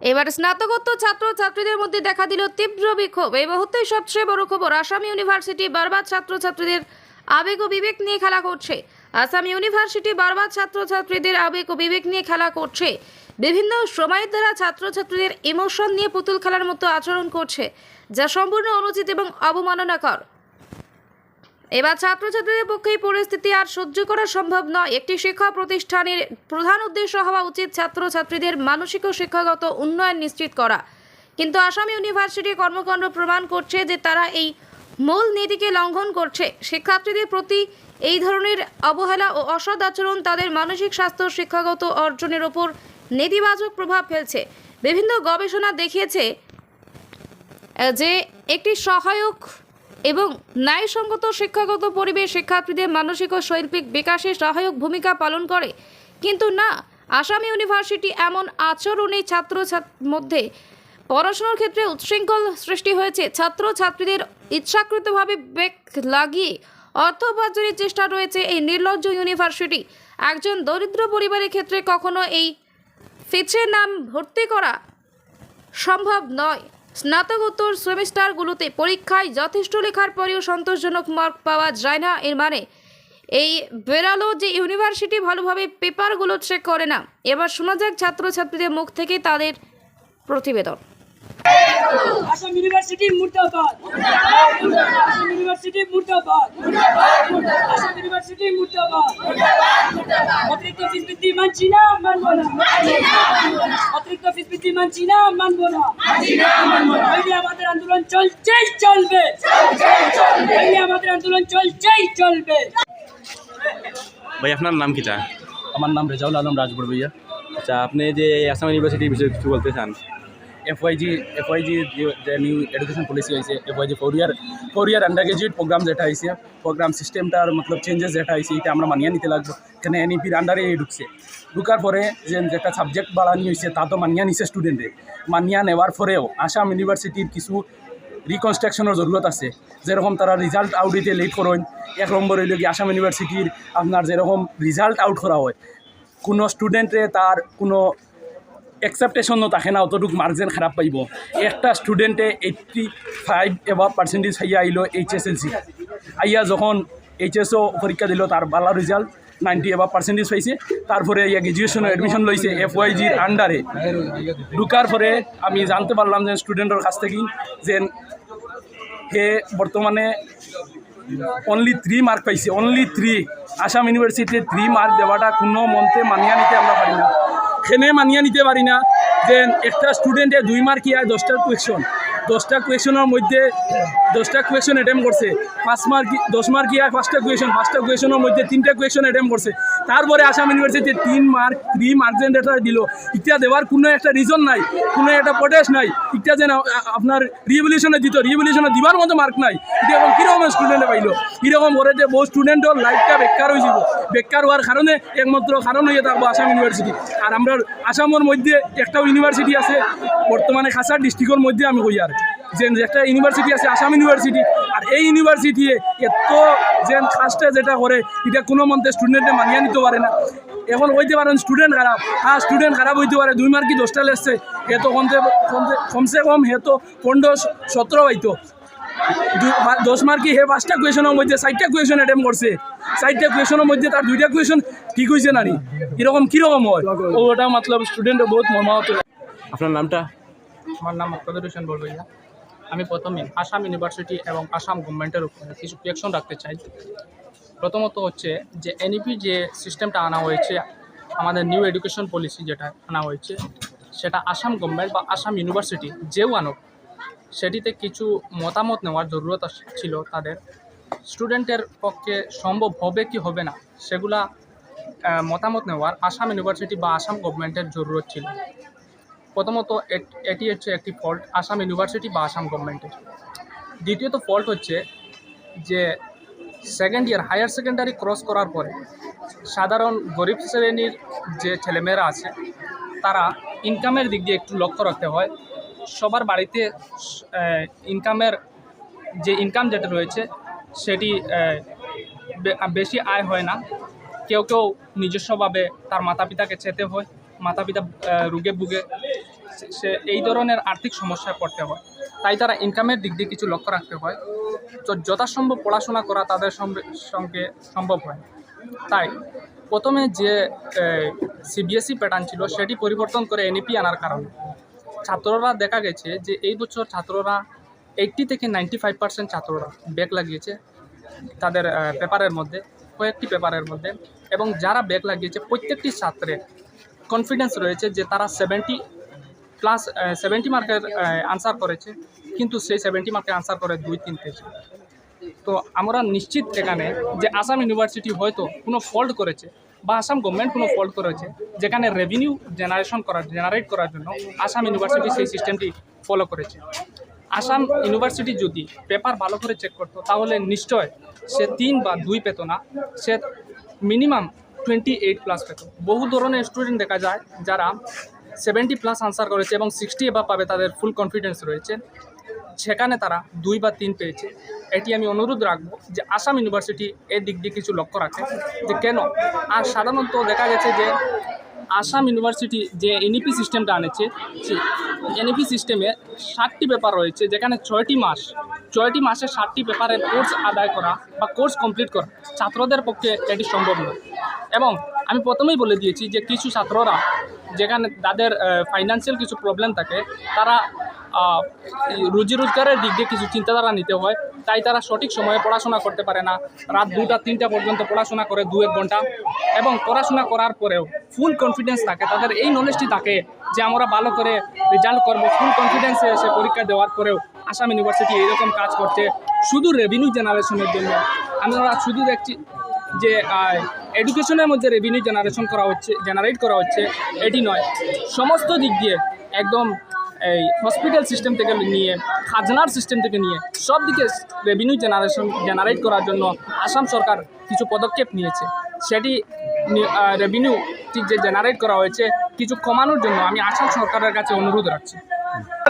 এবার স্নাতকোত্তর ছাত্র ছাত্রীদের মধ্যে দেখা দিল তীব্র বিক্ষোভ। এই মুহূর্তে সবচেয়ে বড় খবর, আসাম ইউনিভার্সিটি বারবার ছাত্র ছাত্রীদের আবেগ ও বিবেক নিয়ে খেলা করছে। আসাম ইউনিভার্সিটি বারবার ছাত্র ছাত্রীদের আবেগ ও বিবেক নিয়ে খেলা করছে। বিভিন্ন সময়ের দ্বারা ছাত্রছাত্রীদের ইমোশন নিয়ে পুতুল খেলার মতো আচরণ করছে, যা সম্পূর্ণ অনুচিত এবং অবমাননাকর। এবার ছাত্রছাত্রীদের পক্ষে এই পরিস্থিতি আর সহ্য করা সম্ভব নয়। একটি শিক্ষা প্রতিষ্ঠানের প্রধান উদ্দেশ্য হওয়া উচিত ছাত্রছাত্রীদের মানসিক ও শিক্ষাগত উন্নয়ন নিশ্চিত করা। কিন্তু আসাম ইউনিভার্সিটি কর্মকাণ্ড প্রমাণ করছে যে তারা এই মূল নীতিকে লঙ্ঘন করছে। শিক্ষার্থীদের প্রতি এই ধরনের অবহেলা ও অসৎ আচরণ তাদের মানসিক স্বাস্থ্য শিক্ষাগত অর্জনের ওপর নেতিবাচক প্রভাব ফেলছে। বিভিন্ন গবেষণা দেখিয়েছে যে একটি সহায়ক এবং ন্যায়সঙ্গত শিক্ষাগত পরিবেশ শিক্ষার্থীদের মানসিক ও শৈল্পিক বিকাশে সহায়ক ভূমিকা পালন করে। কিন্তু না, আসাম ইউনিভার্সিটি এমন আচরণে ছাত্র মধ্যে পড়াশোনার ক্ষেত্রে উচ্ছৃঙ্খল সৃষ্টি হয়েছে। ছাত্র ছাত্রীদের ইচ্ছাকৃতভাবে বেগ লাগিয়ে অর্থ উপার্জনের চেষ্টা রয়েছে এই নির্লজ্জ ইউনিভার্সিটি। একজন দরিদ্র পরিবারের ক্ষেত্রে কখনো এই ফিচের নাম ভর্তি করা সম্ভব নয়। স্নাতকোত্তর সেমিস্টারগুলোতে পরীক্ষায় যথেষ্ট লেখার পরেও সন্তোষজনক মার্ক পাওয়া যায় না এর মানে। এই বেরালো যে ইউনিভার্সিটি ভালোভাবে পেপারগুলো চেক করে না, এবার শোনা যাক ছাত্রছাত্রীদের মুখ থেকে তাদের প্রতিবেদন। আসাম ইউনিভার্সিটি মুর্দাবাদ। আসাম ইউনিভার্সিটি মুর্দাবাদ। আসাম ইউনিভার্সিটি মুর্দাবাদ। অতিরিক্ত ফিস বৃদ্ধি মানছি না মানবো না। অতিরিক্ত ফিস বৃদ্ধি মানছি না মানবো না। আমাদের আন্দোলন চলছেই চলবে। আমাদের আন্দোলন চলছেই চলবে। ভাই আপনার নাম কিটা? আমার নাম রেজাউল আলম রাজপুর ভাইয়া। আচ্ছা আপনি যে আসাম ইউনিভার্সিটির বিষয়ে কিছু বলতে চান? এফওয়াইজি এফওয়াইজি যে নিউ এডুকেশন পলিসি হয়েছে FYG four year four year undergraduate programme যেটা হয়েছে প্রোগ্রাম সিস্টেমটার মতলব চেঞ্জেস যেটা হয়েছে এটা আমরা মানিয়ে নিতে লাগবো। এখানে এনইপির আন্ডারে ঢুকছে। ঢুকার পরে যে, যেটা সাবজেক্ট বাড়ানি হয়েছে তা তো মানিয়া নিছে স্টুডেন্টে মানিয়া নেওয়ার পরেও আসাম ইউনিভার্সিটির কিছু রিকনস্ট্রাকশনের জরুরত আছে। যেরকম তারা রেজাল্ট আউট লেট করেন, এক নম্বর হইল কি আসাম ইউনিভার্সিটির আপনার যেরকম রেজাল্ট আউট করা হয়। কোনো স্টুডেন্টে তার কোনো এক্সেপ্টেশনও থাকে না, অতটুকু মার্কজেন খারাপ পাইব। একটা স্টুডেন্টে এইট্টি ফাইভ এবার পার্সেন্টেজ হাইয়া আইলো এইচ এস এল সি আইয়া যখন এইচএসও পরীক্ষা দিল, তার ভালো রেজাল্ট নাইনটি এবার পার্সেন্টেজ পাইছে। তারপরে ইয়া গ্রাজুয়েশনে এডমিশন লইছে এফ ওয়াইজির আন্ডারে ঢুকার পরে আমি জানতে পারলাম যে স্টুডেন্টের কাছ থেকে যে হে বর্তমানে অনলি থ্রি মার্ক পাইছে অনলি থ্রি আসাম ইউনিভার্সিটিতে থ্রি মার্ক দেওয়াটা কোনো মন্ত্রে মানিয়া নিতে আমরা পারি না। সেনে মানিয়ে নিতে পারি না যে একটা স্টুডেন্টে দুই মার্ক ইয়া দশটা কুয়েশন দশটা কুয়েশনের মধ্যে, দশটা কুয়েশন অ্যাটেম্প করছে। পাঁচ মার্ক দশ মার্ক ইয়া পাঁচটা কুয়েশন? পাঁচটা কুয়েশনের মধ্যে তিনটা কুয়েশন অ্যাটেম্প করছে। তারপরে আসাম ইউনিভার্সিটিতে তিন মার্ক থ্রি মার্কজেন এটা দিল। ইটা দেওয়ার কোনো একটা রিজন নাই, কোনো একটা প্রটেস্ট নাই। ইটা যেন আপনার রিভলিউশনে দিত রিভলিউশনে দিবার মতো মার্ক নাই। এটা এখন কীরকম স্টুডেন্টে পাইলো? কীরকম করে যে বহু স্টুডেন্টর লাইফটা বেকার হয়ে যাব বেকার হওয়ার কারণে একমাত্র কারণ হয়ে থাকব আসাম ইউনিভার্সিটি আর আমরা আসামের মধ্যে একটা ইউনিভার্সিটি আছে, বর্তমানে খাসার ডিস্ট্রিক্টের মধ্যে আমি কই আর। যে একটা ইউনিভার্সিটি আছে আসাম ইউনিভার্সিটি আর এই ইউনিভার্সিটি এত যে খাসটা যেটা করে এটা কোনো মন্ত্রে স্টুডেন্টে মানিয়ে নিতে পারে না। এখন হইতে পারেন স্টুডেন্ট খারাপ হ্যাঁ স্টুডেন্ট খারাপ হইতে পারে দুই মার্কি দশটা লেসছে হে তো কমতে কমতে- কমসে কম হে তো পনেরো সতেরো হইতো। দশ মার্কি হে পাঁচটা কুয়েশনের মধ্যে চারটা কুয়েশন অ্যাটেম্প করছে। চারটা কুয়েশনের মধ্যে তার দুইটা কুয়েশন ঠিক হয়েছে নানি এরকম কীরকম হয়? ও ওটা মতলব স্টুডেন্ট বহুত মর্মাহত। আপনার নামটা? আমার নাম মুক্তাদুর হোসেন বলবইয়া আমি প্রথমে আসাম ইউনিভার্সিটি এবং আসাম গভর্নমেন্টের উপরে কিছু কোয়েকশন রাখতে চাই। প্রথমত হচ্ছে যে এনইপি যে সিস্টেমটা আনা হয়েছে, আমাদের নিউ এডুকেশন পলিসি যেটা আনা হয়েছে, সেটা আসাম গভর্নমেন্ট বা আসাম ইউনিভার্সিটি যেও আনুক, সেটিতে কিছু মতামত নেওয়ার জরুরত ছিল তাদের। স্টুডেন্টের পক্ষে সম্ভব হবে কি হবে না, সেগুলা মতামত নেওয়ার আসাম ইউনিভার্সিটি বা আসাম গভর্নমেন্টের জরুরত ছিল। প্রথমত এট- হচ্ছে একটি ফল্ট, আসাম ইউনিভার্সিটি বা আসাম গভর্নমেন্টের। দ্বিতীয়ত ফল্ট হচ্ছে যে second year higher secondary cross করার পরে সাধারণ গরিব শ্রেণির যে ছেলেমেয়েরা আছে, তারা ইনকামের দিক দিয়ে একটু লক্ষ্য রাখতে হয়। সবার বাড়িতে ইনকামের যে ইনকাম যেটা রয়েছে, সেটি বেশি আয় হয় না। কেউ কেউ নিজস্বভাবে তার মাতা পিতাকে চেতে হয়। মাতা পিতা রোগে ভুগে, সে- এই ধরনের আর্থিক সমস্যায় পড়তে হয়। তাই তারা ইনকামের দিক দিয়ে কিছু লক্ষ্য রাখতে হয়। তো যথাসম্ভব পড়াশোনা করা তাদের সঙ্গে সঙ্গে সম্ভব হয়। তাই প্রথমে যে সিবিএসই প্যাটার্ন ছিল, সেটি পরিবর্তন করে এনইপি আনার কারণে। ছাত্ররা দেখা গেছে যে এই বছর ছাত্ররা এইট্টি থেকে নাইনটি ফাইভ পার্সেন্ট ছাত্ররা ব্যাক লাগিয়েছে তাদের পেপারের মধ্যে, কয়েকটি পেপারের মধ্যে। এবং যারা ব্যাক লাগিয়েছে, প্রত্যেকটি ছাত্রের কনফিডেন্স রয়েছে যে তারা সেভেন্টি প্লাস সেভেন্টি মার্কের আনসার করেছে। কিন্তু সেই সেভেন্টি মার্কের আনসার করে দুই তিন পেয়েছে তো আমরা নিশ্চিত এখানে যে আসাম ইউনিভার্সিটি হয়তো কোনো ফল্ট করেছে বা আসাম গভর্নমেন্ট কোনো ফল্ট করেছে, যেখানে রেভিনিউ জেনারেশন করার জেনারেট করার জন্য আসাম ইউনিভার্সিটি সেই সিস্টেমটি ফলো করেছে। আসাম ইউনিভার্সিটি যদি পেপার ভালো করে চেক করতো, তাহলে নিশ্চয় সে তিন বা দুই পেত না। সে মিনিমাম টোয়েন্টি এইট প্লাস পেত। বহু ধরনের স্টুডেন্ট দেখা যায় যারা সেভেন্টি প্লাস আনসার করেছে এবং সিক্সটি এবার পাবে, তাদের ফুল কনফিডেন্স রয়েছে। সেখানে তারা দুই বা তিন পেয়েছে। এটি আমি অনুরোধ রাখব যে আসাম ইউনিভার্সিটি এর দিক দিয়ে কিছু লক্ষ্য রাখে যে কেন? আর সাধারণত দেখা গেছে যে আসাম ইউনিভার্সিটি যে এনইপি সিস্টেমটা আনেছে এনইপি সিস্টেমে ষাটটি পেপার রয়েছে, যেখানে ছয়টি মাস, ছয়টি মাসে ষাটটি পেপারের কোর্স আদায় করা বা কোর্স কমপ্লিট করা ছাত্রদের পক্ষে এটি সম্ভব নয়। এবং আমি প্রথমেই বলে দিয়েছি যে কিছু ছাত্ররা যেখানে তাদের ফাইন্যান্সিয়াল কিছু প্রবলেম থাকে, তারা রুজি রোজগারের দিক দিয়ে কিছু চিন্তাধারা নিতে হয়। তাই তারা সঠিক সময়ে পড়াশোনা করতে পারে না। রাত দুটা তিনটা পর্যন্ত পড়াশোনা করে দু এক ঘণ্টা এবং পড়াশোনা করার পরেও ফুল কনফিডেন্স থাকে। তাদের এই নলেজটি থাকে যে আমরা ভালো করে রেজাল্ট করব ফুল কনফিডেন্সে এসে পরীক্ষা দেওয়ার পরেও আসাম ইউনিভার্সিটি এইরকম কাজ করছে। শুধু রেভিনিউ জেনারেশনের জন্য। আমরা শুধু দেখছি যে এডুকেশনের মধ্যে রেভিনিউ জেনারেশন করা হচ্ছে জেনারেট করা হচ্ছে, এটি নয়। সমস্ত দিক দিয়ে একদম এই হসপিটাল সিস্টেম থেকে নিয়ে, খাজনার সিস্টেম থেকে নিয়ে সব দিকে রেভিনিউ জেনারেশন জেনারেট করার জন্য আসাম সরকার কিছু পদক্ষেপ নিয়েছে। সেটি রেভিনিউ যে জেনারেট করা হয়েছে, কিছু কমানোর জন্য আমি আসাম সরকারের কাছে অনুরোধ রাখছি।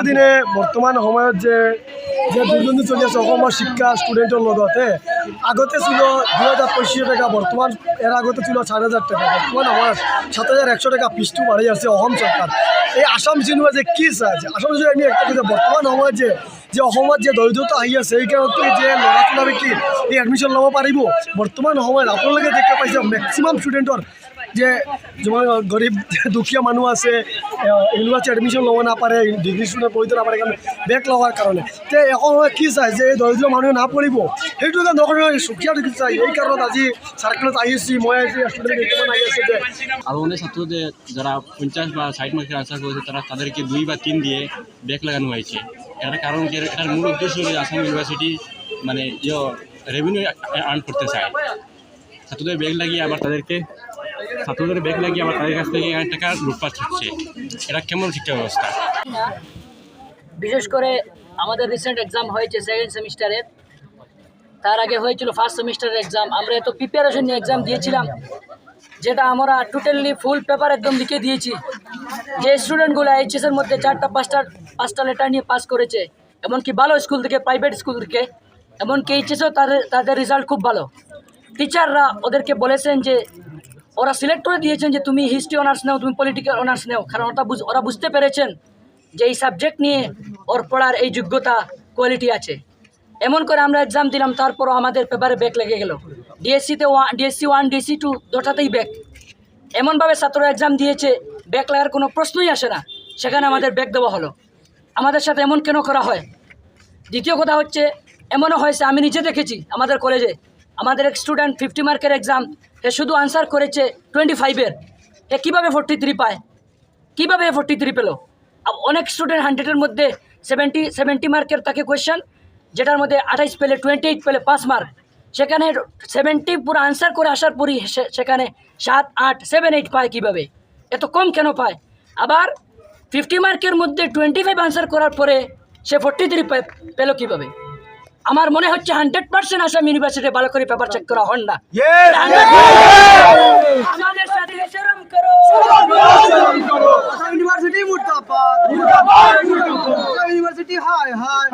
দিনে বৰ্তমান সময়ত যে যে দুৰ্নীতি চলি আছে শিক্ষা ষ্টুডেণ্টৰ লগতে, আগতে ছিল দুই হাজাৰ পঁচিছ টাকা, বৰ্তমান এর আগতে ছিল চার হাজার টাকা। বর্তমান আমার সাত হাজার একশো টাকা পিছটো বাড়ি আছে চৰকাৰ এই আসাম চিনেমা যে কি চাইছে আসাম চিনেমা আমি একটা কথা, বৰ্তমান সময়ত যে যে যে দৰিদ্ৰতা আহি আছে, এই কাৰণতে যে ল'ৰা ছোৱালী কি, এই এডমিশ্যন ল'ব পাৰিব। বৰ্তমান সময়ত আপোনালোকে দেখা পাইছে মেক্সিমাম ষ্টুডেণ্টৰ যে গৰীব দুখীয়া মানুহ আছে ইউনিভাৰ্চিটি এডমিশ্যন ল'ব নাপাৰে ডিগ্ৰী ষ্টুডেণ্ট পঢ়িব নাপাৰে কাৰণে বেক লগাৰ কাৰণে। তে, এখন কি চাই যে এই দৰিদ্ৰ মানুহে নাপঢ়িব, সেইটো এটা নকৰে সুখীয়া দেখি চাই। এই কাৰণত আজি চাৰ্কেলত আহিছোঁ মই আজি ষ্টুডেণ্ট আহি যে আর অনেক ছাত্রদের যারা পঞ্চাশ বা ষাট মার্কের আনসার করেছে তারা তাদেরকে দুই বা তিন দিয়ে ব্যাক লাগানো হয়েছে এটার কারণ এটার মূল উদ্দেশ্য হলো আসাম ইউনিভার্সিটি মানে ইয়ে রেভিনিউ আর্ন করতে চায়। ছাত্রদের ব্যাগ লাগিয়ে আবার তাদেরকে ছাত্রদের ব্যাগ লাগিয়ে আবার তাদের কাছ থেকে টাকা লুটপাট হচ্ছে। এটা কেমন শিক্ষা ব্যবস্থা? বিশেষ করে আমাদের রিসেন্ট এক্সাম হয়েছে সেকেন্ড সেমিস্টারের তার আগে হয়েছিল ফার্স্ট সেমিস্টারের এক্সাম আমরা এত প্রিপারেশন নিয়ে এক্সাম দিয়েছিলাম, যেটা আমরা টোটালি ফুল পেপার একদম লিখে দিয়েছি। যে স্টুডেন্টগুলো এইচএসের মধ্যে চারটা, পাঁচটা পাঁচটা লেটার নিয়ে পাস করেছে, এমনকি ভালো স্কুল থেকে প্রাইভেট স্কুল থেকে, এমনকি এইচএসও তাদের তাদের রেজাল্ট খুব ভালো। টিচাররা ওদেরকে বলেছেন যে ওরা সিলেক্ট করে দিয়েছেন যে তুমি হিস্ট্রি অনার্স নেও, তুমি পলিটিক্যাল অনার্স নেও। কারণ ওটা ওরা বুঝতে পেরেছেন যে এই সাবজেক্ট নিয়ে ওর পড়ার এই যোগ্যতা কোয়ালিটি আছে। এমন করে আমরা এক্সাম দিলাম তারপরও আমাদের পেপারে ব্যাক লেগে গেল। ডিএসসিতে one DSC one DSC two দুটাতেই back এমনভাবে ছাত্ররা এক্সাম দিয়েছে ব্যাক লাগার কোনো প্রশ্নই আসে না। সেখানে আমাদের ব্যাক দেওয়া হলো। আমাদের সাথে এমন কেন করা হয়? দ্বিতীয় কথা হচ্ছে, এমনও হয়েছে, আমি নিজে দেখেছি আমাদের কলেজে আমাদের এক স্টুডেন্ট ফিফটি মার্কের এক্সাম সে শুধু আনসার করেছে টোয়েন্টি ফাইভের এ কীভাবে ফোর্টি থ্রি পায়? কীভাবে এ ফোর্টি থ্রি পেল অনেক স্টুডেন্ট হান্ড্রেডের মধ্যে সেভেন্টি সেভেন্টি মার্কের তাকে কোয়েশ্চেন যেটার মধ্যে আঠাইশ পেলে টোয়েন্টি এইট পেলে পাঁচ মার্ক সেখানে সেভেন্টি পুরো আনসার করে আসার পরই সেখানে সাত, আট সেভেন এইট পায় কীভাবে? এত কম কেন পায়? আবার ফিফটি মার্কের মধ্যে টোয়েন্টি ফাইভ আনসার করার পরে সে ফোর্টি থ্রি পেল কীভাবে? আমার মনে হচ্ছে হান্ড্রেড পার্সেন্ট আসাম ইউনিভার্সিটি ভালো করে পেপার চেক করা হন না। আমাদের সাথে শরম করো। ইউনিভার্সিটি মুর্দাবাদ। আসাম ইউনিভার্সিটি হাই হায়।